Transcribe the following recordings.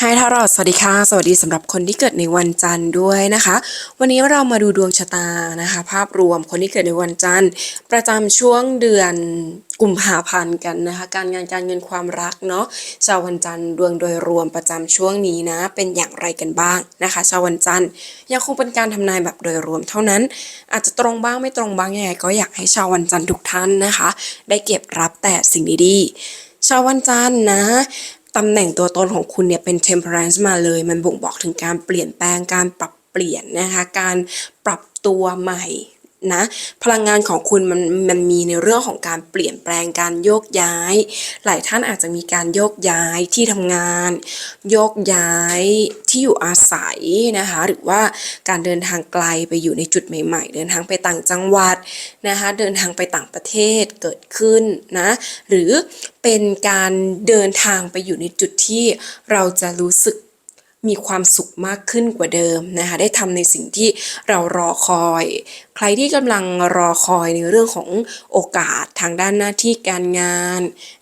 ไฮทารอดสวัสดีค่ะ สวัสดีสำหรับคนที่เกิดในวันจันทร์ด้วยนะคะ วันนี้เรามาดูดวงชะตานะคะ ภาพรวมคนที่เกิดในวันจันทร์ ประจำช่วงเดือนกุมภาพันธ์กันนะคะ การงานการเงินความรักเนาะชาววันจันทร์ดวงโดยรวมประจำช่วงนี้นะ เป็นอย่างไรกันบ้างนะคะ ชาววันจันทร์ยังคงเป็นการทำนายแบบโดยรวมเท่านั้น อาจจะตรงบ้างไม่ตรงบ้างยังไงก็อยากให้ชาววันจันทร์ทุกท่านนะคะ ได้เก็บรับแต่สิ่งดีๆชาววันจันทร์นะ ตำแหน่งตัวตนของคุณเนี่ยเป็น temperance มาเลย มันบ่งบอกถึงการเปลี่ยนแปลงการปรับเปลี่ยนนะคะ การปรับตัวใหม่ นะ พลังงานของคุณมันมันมีในเรื่องของการเปลี่ยนแปลงการโยกย้าย หลายท่านอาจจะมีการโยกย้ายที่ทำงาน โยกย้ายที่อยู่อาศัยนะคะ หรือว่าการเดินทางไกลไปอยู่ในจุดใหม่ ๆ เดินทางไปต่างจังหวัดนะคะ เดินทางไปต่างประเทศเกิดขึ้นนะ หรือเป็นการเดินทางไปอยู่ในจุดที่เราจะรู้สึกมีความสุขมากขึ้นกว่าเดิมนะคะ ได้ทำในสิ่งที่เรารอคอย ใครที่กำลังรอคอยในเรื่องของโอกาสทางด้านหน้าที่การงาน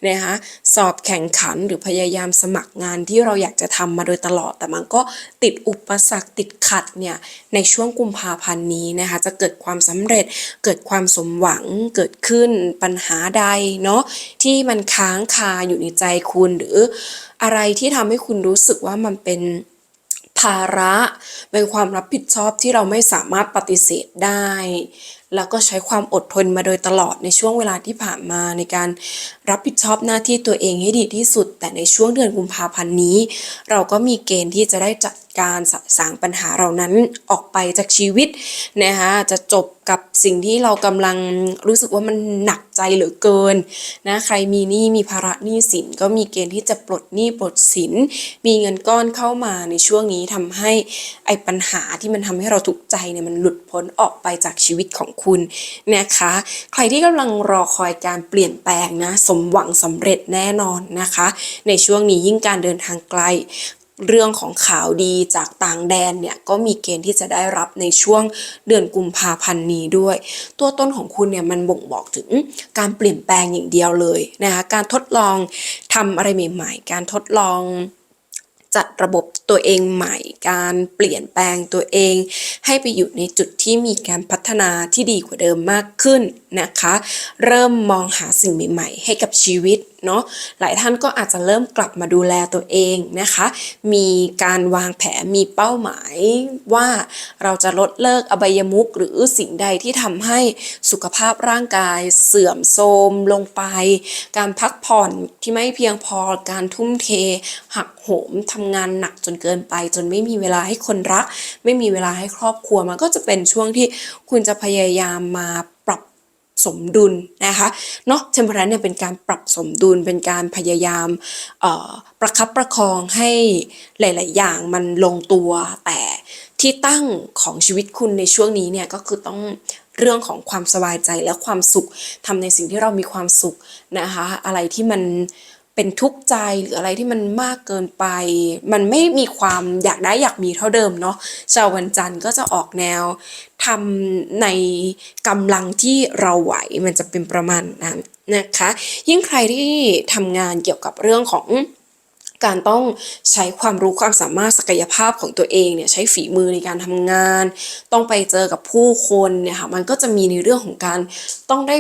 นะคะสอบแข่งขันหรือพยายามสมัครงานที่เราอยากจะทำมาโดยตลอด แต่มันก็ติดอุปสรรคติดขัดเนี่ยในช่วงกุมภาพันธ์นี้นะคะจะเกิดความสำเร็จเกิดความสมหวังเกิดขึ้นปัญหาใดเนาะที่มันค้างคาอยู่ในใจคุณหรืออะไรที่ทำให้คุณรู้สึกว่ามันเป็น ภาระ เป็นความรับผิดชอบที่เราไม่สามารถปฏิเสธได้ แล้วก็ใช้ความอดทนมาโดยตลอดในช่วงเวลาที่ผ่านมาในการรับผิดชอบหน้าที่ตัวเองให้ดีที่สุด แต่ในช่วงเดือนกุมภาพันธ์นี้ เราก็มีเกณฑ์ที่จะได้จัดการสะสางปัญหาเรานั้นออกไปจากชีวิตนะคะจะจบกับสิ่งที่เรากำลังรู้สึกว่ามันหนักใจเหลือเกินนะใครมีหนี้มีภาระหนี้สินก็มีเกณฑ์ที่จะปลดหนี้ปลดสิน มีเงินก้อนเข้ามาในช่วงนี้ทำให้ไอ้ปัญหาที่มันทำให้เราทุกข์ใจเนี่ยมันหลุดพ้นออกไปจากชีวิตของคุณนะคะ ใครที่กำลังรอคอยการเปลี่ยนแปลงนะสมหวังสำเร็จแน่นอนนะคะ ในช่วงนี้ยิ่งการเดินทางไกลเรื่องของข่าวดีจากต่างแดนเนี่ยก็มีเกณฑ์ที่จะได้รับในช่วงเดือนกุมภาพันธ์นี้ด้วย ตัวต้นของคุณเนี่ยมันบ่งบอกถึงการเปลี่ยนแปลงอย่างเดียวเลยนะคะการทดลองทำอะไรใหม่ ๆ การทดลอง จัดระบบตัวเองใหม่ การเปลี่ยนแปลงตัวเอง ให้ไปอยู่ในจุดที่มีการพัฒนาที่ดีกว่าเดิมมากขึ้นนะคะ เริ่มมองหาสิ่งใหม่ ๆ ให้กับชีวิต เนาะหลายท่านก็อาจจะเริ่มกลับมาดูแลตัวเองนะคะ มีการวางแผนมีเป้าหมายว่าเราจะลดเลิกอบายมุขหรือสิ่งใดที่ทำให้สุขภาพร่างกายเสื่อมโทรมลงไป การพักผ่อนที่ไม่เพียงพอการทุ่มเท หักโหมทำงานหนักจนเกินไป จนไม่มีเวลาให้คนรัก ไม่มีเวลาให้ครอบครัวมันก็จะเป็นช่วงที่คุณจะพยายามมาปรับ สมดุลนะคะเนาะเทมเพอร์เนี่ยเป็นการปรับสมดุลเป็นการพยายามประคับประคองให้หลาย ๆ อย่างมันลงตัว แต่ที่ตั้งของชีวิตคุณในช่วงนี้เนี่ยก็คือต้องเรื่องของความสบายใจและความสุขทำในสิ่งที่เรามีความสุขนะคะ อะไรที่มัน เป็นทุกข์ใจหรืออะไรที่มันมากเกินไป มันไม่มีความอยากได้อยากมีเท่าเดิมเนาะชาววันจันทร์ก็จะออกแนวทำในกำลังที่เราไหวมันจะเป็นประมาณนั้นนะคะ ยิ่งใครที่ทำงานเกี่ยวกับเรื่องของการต้องใช้ความรู้ความสามารถศักยภาพของตัวเองเนี่ยใช้ฝีมือในการทำงาน ต้องไปเจอกับผู้คนเนี่ยค่ะมันก็จะมีในเรื่องของการต้องได้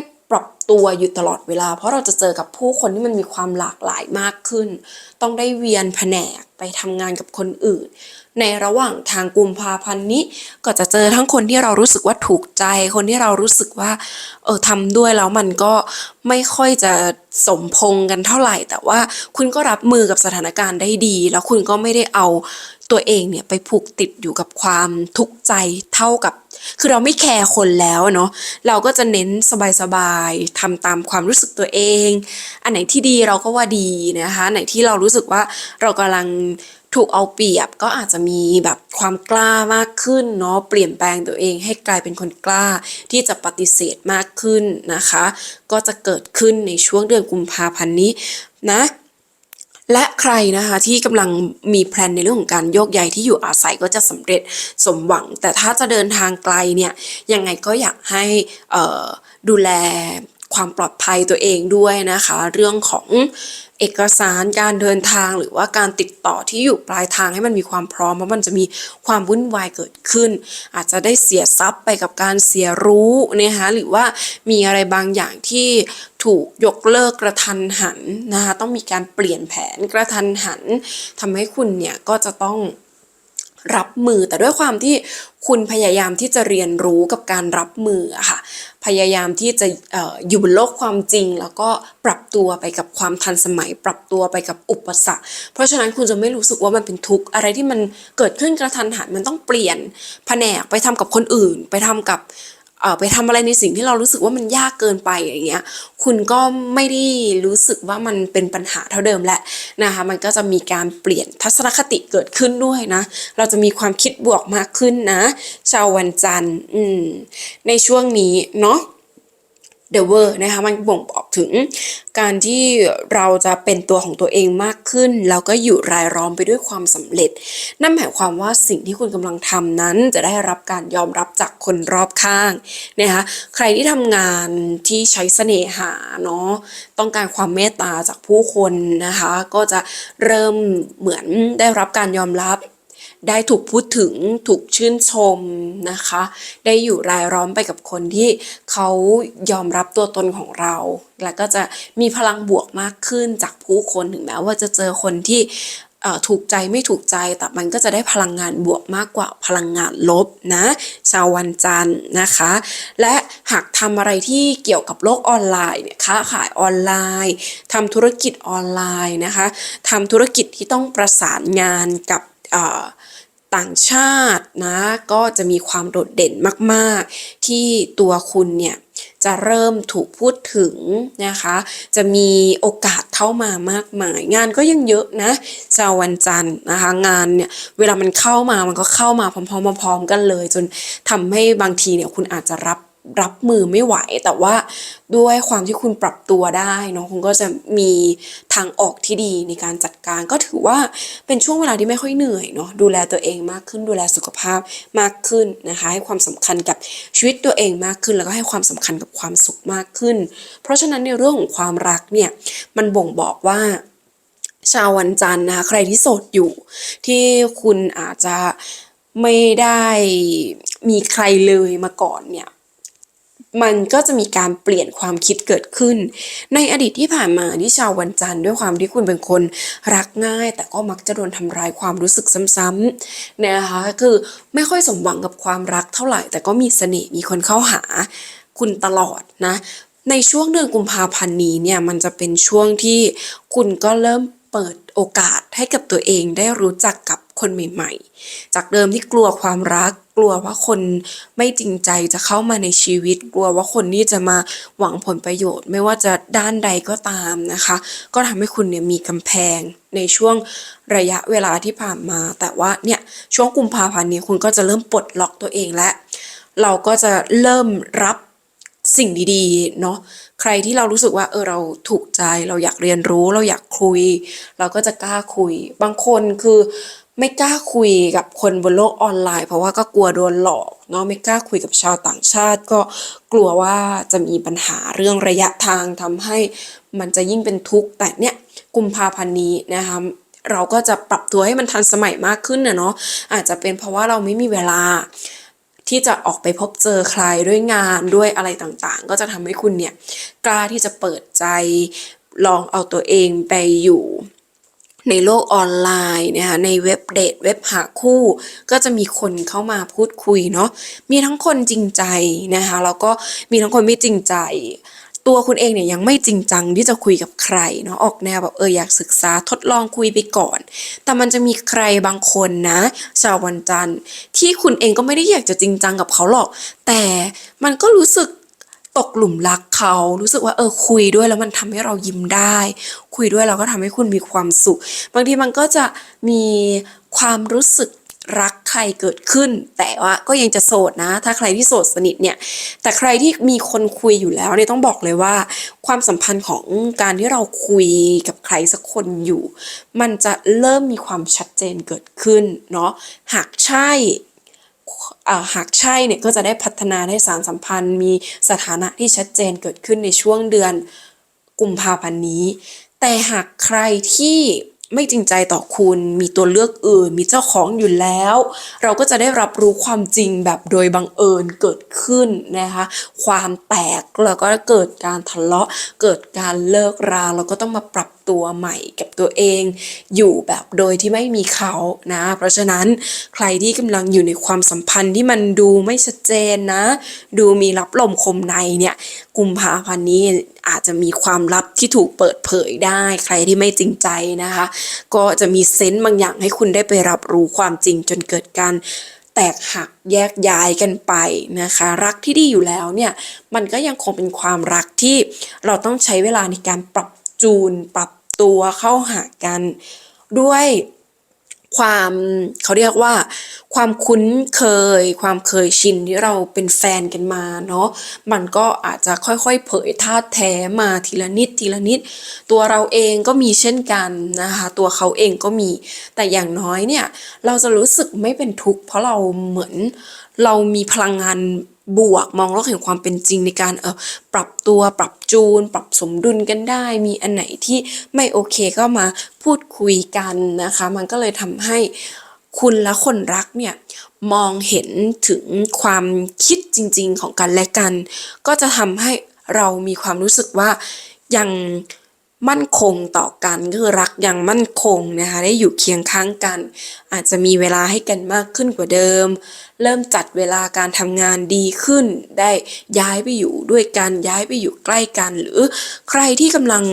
ตัวอยู่ตลอดเวลา เพราะเราจะเจอกับผู้คนที่มันมีความหลากหลายมากขึ้น ต้องได้เวียนแผนกไปทำงานกับคนอื่น ในระหว่างทางกุมภาพันธ์นี้ ก็จะเจอทั้งคนที่เรารู้สึกว่าถูกใจ คนที่เรารู้สึกว่าเออทำด้วยแล้วมันก็ไม่ค่อยจะสมพงกันเท่าไหร่ แต่ว่าคุณก็รับมือกับสถานการณ์ได้ดี แล้วคุณก็ไม่ได้เอาตัวเองเนี่ยไปผูกติดอยู่กับความทุกข์ใจเท่ากับ คือเราไม่แคร์คนแล้วเนาะเราก็จะเน้นสบายๆทำตามความรู้สึกตัวเอง อันไหนที่ดีเราก็ว่าดีนะคะไหนที่เรารู้สึกว่าเรากำลังถูกเอาเปรียบก็อาจจะมีแบบความกล้ามากขึ้นเนาะเปลี่ยนแปลงตัวเองให้กลายเป็นคนกล้าที่จะปฏิเสธมากขึ้นนะคะ ก็จะเกิดขึ้นในช่วงเดือนกุมภาพันธ์นี้นะ และใครนะคะที่กำลังมีแพลนในเรื่องของการโยกย้ายที่อยู่อาศัยก็จะสำเร็จสมหวัง แต่ถ้าจะเดินทางไกลเนี่ยยังไงก็อยากให้ดูแล ความปลอดภัยตัวเองด้วยนะคะ เรื่องของเอกสารการเดินทางหรือว่าการติดต่อที่อยู่ปลายทางให้มันมีความพร้อมเพราะมันจะมีความวุ่นวายเกิดขึ้น อาจจะได้เสียทรัพย์ไปกับการเสียรู้นะคะหรือว่ามีอะไรบางอย่างที่ถูกยกเลิกกระทันหันนะคะต้องมีการเปลี่ยนแผนกระทันหันทำให้คุณเนี่ยก็จะต้องรับมือแต่ด้วยความที่คุณพยายามที่จะเรียนรู้กับการรับมือค่ะ พยายามที่จะอออยู่บนโลกความจริง แล้วก็ปรับตัวไปกับความทันสมัย ปรับตัวไปกับอุปสรรค เพราะฉะนั้นคุณจะไม่รู้สึกว่ามันเป็นทุกข์อะไรที่มันเกิดขึ้นกระทันหันมันต้องเปลี่ยนแผนกไปทำกับคนอื่น ไปทำกับ ไปทำอะไรในสิ่งที่เรารู้สึกว่ามันยากเกินไปอย่างเงี้ย คุณก็ไม่ได้รู้สึกว่ามันเป็นปัญหาเท่าเดิมแหละนะคะ มันก็จะมีการเปลี่ยนทัศนคติเกิดขึ้นด้วยนะ เราจะมีความคิดบวกมากขึ้นนะ ชาววันจันทร์ในช่วงนี้เนาะ เดเวอร์นะคะมันบ่งบอกถึงการที่เราจะเป็นตัวของตัวเองมากขึ้น แล้วก็อยู่รายล้อมไปด้วยความสำเร็จ นั่นหมายความว่าสิ่งที่คุณกำลังทำนั้นจะได้รับการยอมรับจากคนรอบข้างนะคะใครที่ทำงานที่ใช้เสน่หาเนาะต้องการความเมตตาจากผู้คนนะคะ ก็จะเริ่มเหมือนได้รับการยอมรับ ได้ถูกพูดถึงถูกชื่นชมนะคะ ได้อยู่รายล้อมไปกับคนที่เขายอมรับตัวตนของเรา แล้วก็จะมีพลังบวกมากขึ้นจากผู้คนถึงแม้ว่าจะเจอคนที่ถูกใจไม่ถูกใจแต่มันก็จะได้พลังงานบวกมากกว่าพลังงานลบนะชาววันจันทร์นะคะ และหากทำอะไรที่เกี่ยวกับโลกออนไลน์เนี่ยค้าขายออนไลน์ทำธุรกิจออนไลน์นะคะทำธุรกิจที่ต้องประสานงานกับ ต่างชาตินะก็จะมีความโดดเด่นมาก ๆ ที่ตัวคุณเนี่ยจะเริ่มถูกพูดถึงนะคะ จะมีโอกาสเข้ามามากมาย งานก็ยังเยอะนะชาววันจันทร์นะคะ งานเนี่ยเวลามันเข้ามามันก็เข้ามาพร้อมๆพร้อมๆกันเลย จนทำให้บางทีเนี่ยคุณอาจจะรับ รับมือไม่ไหว แต่ว่าด้วยความที่คุณปรับตัวได้เนาะคุณก็จะมีทางออกที่ดีในการจัดการ ก็ถือว่าเป็นช่วงเวลาที่ไม่ค่อยเหนื่อยเนาะดูแลตัวเองมากขึ้น ดูแลสุขภาพมากขึ้นนะคะ ให้ความสำคัญกับชีวิตตัวเองมากขึ้น แล้วก็ให้ความสำคัญกับความสุขมากขึ้น เพราะฉะนั้นในเรื่องของความรักเนี่ยมันบ่งบอกว่าชาววันจันทร์นะคะใครที่โสดอยู่ ที่คุณอาจจะไม่ได้มีใครเลยมาก่อนเนี่ย มันก็จะมีการเปลี่ยนความคิดเกิดขึ้น ในอดีตที่ผ่านมาที่ชาววันจันทร์ด้วยความที่คุณเป็นคนรักง่าย แต่ก็มักจะโดนทำร้ายความรู้สึกซ้ำๆนะคะคือไม่ค่อยสมหวังกับความรักเท่าไหร่ แต่ก็มีเสน่ห์มีคนเข้าหาคุณตลอดนะ ในช่วงเดือนกุมภาพันธ์นี้เนี่ยมันจะเป็นช่วงที่คุณก็เริ่มเปิดโอกาสให้กับตัวเองได้รู้จักกับ คนใหม่ ๆ จากเดิมที่กลัวความรัก กลัวว่าคนไม่จริงใจจะเข้ามาในชีวิต กลัวว่าคนนี้จะมาหวังผลประโยชน์ ไม่ว่าจะด้านใดก็ตามนะคะ ก็ทำให้คุณเนี่ยมีกำแพงในช่วงระยะเวลาที่ผ่านมา แต่ว่าเนี่ยช่วงกุมภาพันธ์นี้คุณก็จะเริ่มปลดล็อกตัวเองและ เราก็จะเริ่มรับสิ่งดีๆ เนาะใครที่เรารู้สึกว่าเออเราถูกใจ เราอยากเรียนรู้ เราอยากคุย เราก็จะกล้าคุย บางคนคือ ไม่กล้าคุยกับคนบนโลกออนไลน์ เพราะว่าก็กลัวโดนหลอกเนาะไม่กล้าคุยกับชาวต่างชาติ ก็กลัวว่าจะมีปัญหาเรื่องระยะทางทำให้มันจะยิ่งเป็นทุกข์แต่เนี่ยกุมภาพันธ์นี้นะคะเราก็จะปรับตัวให้มันทันสมัยมากขึ้นนะเนาะอาจจะเป็นเพราะว่าเราไม่มีเวลาที่จะออกไปพบเจอใครด้วยงานด้วยอะไรต่างๆ ก็จะทำให้คุณเนี่ยกล้าที่จะเปิดใจลองเอาตัวเองไปอยู่ ในโลกออนไลน์นะคะในเว็บเดทเว็บหาคู่ ก็จะมีคนเข้ามาพูดคุยเนาะมีทั้งคนจริงใจนะคะแล้วก็มีทั้งคนไม่จริงใจ ตัวคุณเองเนี่ยยังไม่จริงจังที่จะคุยกับใครเนาะออกแนวแบบเอออยากศึกษาทดลองคุยไปก่อน แต่มันจะมีใครบางคนนะ ชาววันจันทร์ที่คุณเองก็ไม่ได้อยากจะจริงจังกับเขาหรอก แต่มันก็รู้สึก ตกหลุมรักเขา รู้สึกว่าเออคุยด้วยแล้วมันทำให้เรายิ้มได้ คุยด้วยเราก็ทำให้คุณมีความสุข บางทีมันก็จะมีความรู้สึกรักใครเกิดขึ้น แต่ว่าก็ยังจะโสดนะ ถ้าใครที่โสดสนิทเนี่ย แต่ใครที่มีคนคุยอยู่แล้วเนี่ยต้องบอกเลยว่า ความสัมพันธ์ของการที่เราคุยกับใครสักคนอยู่ มันจะเริ่มมีความชัดเจนเกิดขึ้นเนาะหากใช่ หากใช่เนี่ยก็จะได้พัฒนาได้สารสัมพันธ์ มีสถานะที่ชัดเจนเกิดขึ้นในช่วงเดือนกุมภาพันธ์นี้ แต่หากใครที่ไม่จริงใจต่อคุณมีตัวเลือกอื่น มีเจ้าของอยู่แล้ว เราก็จะได้รับรู้ความจริงแบบโดยบังเอิญเกิดขึ้นนะคะ ความแตกแล้วก็เกิดการทะเลาะ เกิดการเลิกราเราก็ต้องมาปรับตัวใหม่กับตัวเอง อยู่แบบโดยที่ไม่มีเขานะ เพราะฉะนั้นใครที่กำลังอยู่ในความสัมพันธ์ที่มันดูไม่ชัดเจนนะ ดูมีรับลมคมในเนี่ยกุมภาพันธ์นี้อาจจะมีความลับที่ถูกเปิดเผยได้ ใครที่ไม่จริงใจนะคะ ก็จะมีเซนต์บางอย่างให้คุณได้ไปรับรู้ความจริงจนเกิดการแตกหักแยกย้ายกันไปนะคะ รักที่ดีอยู่แล้วเนี่ย มันก็ยังคงเป็นความรักที่เราต้องใช้เวลาในการปรับ จูนปรับตัวเข้าหากัน ด้วยความเขาเรียกว่า ความคุ้นเคย ความเคยชินที่เราเป็นแฟนกันมาเนาะมันก็อาจจะค่อยๆ เผยธาตุแท้มาทีละนิดทีละนิด ตัวเราเองก็มีเช่นกันนะคะตัวเขาเองก็มี แต่อย่างน้อยเนี่ย เราจะรู้สึกไม่เป็นทุกข์เพราะเราเหมือนเรามีพลังงาน บวกมองโลกแห่งความเป็นจริงในการเออปรับตัวปรับจูน ปรับสมดุลกันได้ มีอันไหนที่ไม่โอเคก็มาพูดคุยกันนะคะ มันก็เลยทำให้คุณและคนรักเนี่ยมองเห็นถึงความคิดจริง ๆ ของกันและกัน ก็จะทำให้เรามีความรู้สึกว่ายัง มั่นคงต่อกันก็คือรักยังมั่นคงนะคะได้อยู่เคียงข้างกัน อาจจะมีเวลาให้กันมากขึ้นกว่าเดิม เริ่มจัดเวลาการทำงานดีขึ้น ได้ย้ายไปอยู่ด้วยกันย้ายไปอยู่ใกล้กัน หรือใครที่กำลัง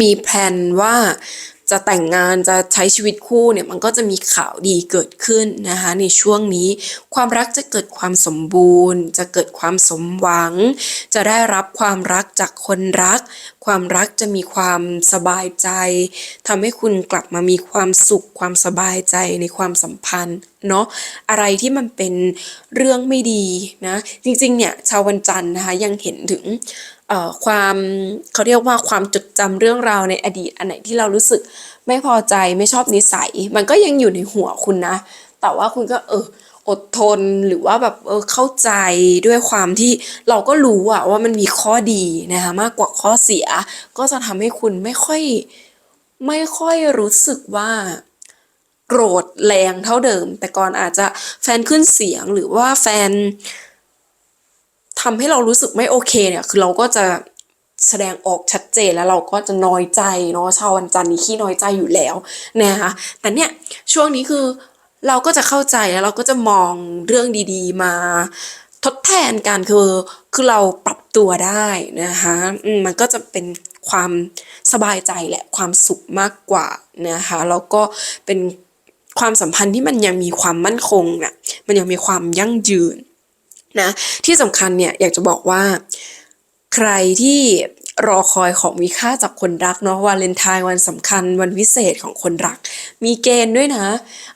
มีแผนว่าจะแต่งงานจะใช้ชีวิตคู่เนี่ยมันก็จะมีข่าวดีเกิดขึ้นนะคะในช่วงนี้ ความรักจะเกิดความสมบูรณ์ จะเกิดความสมหวัง จะได้รับความรักจากคนรัก ความรักจะมีความสบายใจทำให้คุณกลับมามีความสุข ความสบายใจในความสัมพันธ์เนาะอะไรที่มันเป็นเรื่องไม่ดีนะจริงๆเนี่ยชาววันจันทร์นะคะยังเห็นถึงเอ่อความเขาเรียกว่าความจดจำเรื่องราวในอดีตอันไหนที่เรารู้สึกไม่พอใจไม่ชอบนิสัย มันก็ยังอยู่ในหัวคุณนะ แต่ว่าคุณก็เออ อดทนหรือว่าแบบเออเข้าใจด้วยความที่เราก็รู้อะว่ามันมีข้อดีนะคะมากกว่าข้อเสีย ก็จะทำให้คุณไม่ค่อยไม่ค่อยรู้สึกว่าโกรธแรงเท่าเดิม แต่ก่อนอาจจะแฟนขึ้นเสียงหรือว่าแฟนทำให้เรารู้สึกไม่โอเคเนี่ย คือเราก็จะแสดงออกชัดเจนแล้วเราก็จะน้อยใจเนาะชาววันจันทร์นี่ขี้น้อยใจอยู่แล้วนะคะแต่เนี่ยช่วงนี้คือ เราก็จะเข้าใจแล้วเราก็จะมองเรื่องดีๆ มาทดแทนกันคือคือเราปรับตัวได้นะคะอืมมันก็จะเป็นความสบายใจแหละความสุขมากกว่านะคะแล้วก็เป็นความสัมพันธ์ที่มันยังมีความมั่นคงน่ะมันยังมีความยั่งยืนนะที่สำคัญเนี่ยอยากจะบอกว่า ใครที่ รอคอยของมีค่าจากคนรักเนาะวาเลนไทน์วันสำคัญวันพิเศษของคนรัก มีเกณฑ์ด้วยนะ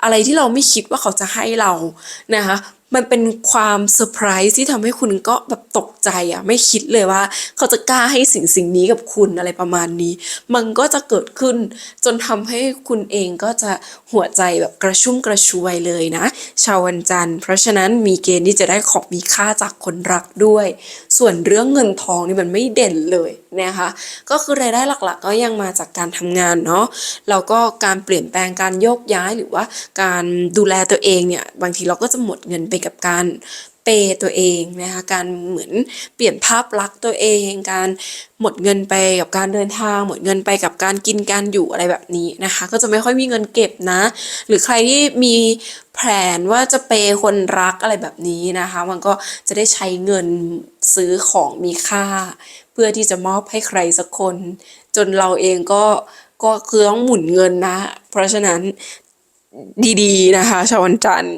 อะไรที่เราไม่คิดว่าเขาจะให้เรานะคะ มันเป็นความเซอร์ไพรส์ที่ทำให้คุณก็แบบตกใจอะไม่คิดเลยว่า เขาจะกล้าให้สิ่งสิ่งนี้กับคุณอะไรประมาณนี้ มันก็จะเกิดขึ้น จนทำให้คุณเองก็จะหัวใจแบบกระชุ่มกระชวยเลยนะ ชาววันจันทร์เพราะฉะนั้นมีเกณฑ์ที่จะได้ของมีค่าจากคนรักด้วย ส่วนเรื่องเงินทองนี่มันไม่เด่นเลยนะคะก็คือรายได้หลักๆ ก็ยังมาจากการทำงานเนาะแล้วก็การเปลี่ยนแปลงการโยกย้ายหรือว่าการดูแลตัวเองเนี่ยบางทีเราก็จะหมดเงินไปกับการเปย์ตัวเองนะคะการเหมือนเปลี่ยนภาพลักษณ์ตัวเอง การหมดเงินไปกับการเดินทาง หมดเงินไปกับการกินการอยู่อะไรแบบนี้นะคะ ก็จะไม่ค่อยมีเงินเก็บนะ หรือใครที่มีแผนว่าจะเปย์คนรักอะไรแบบนี้นะคะ มันก็จะได้ใช้เงินซื้อของมีค่า เพื่อที่จะมอบให้ใครสักคน จนเราเองก็ก็คือต้องหมุนเงินนะ เพราะฉะนั้นดีๆนะคะ ชาววันจันทร์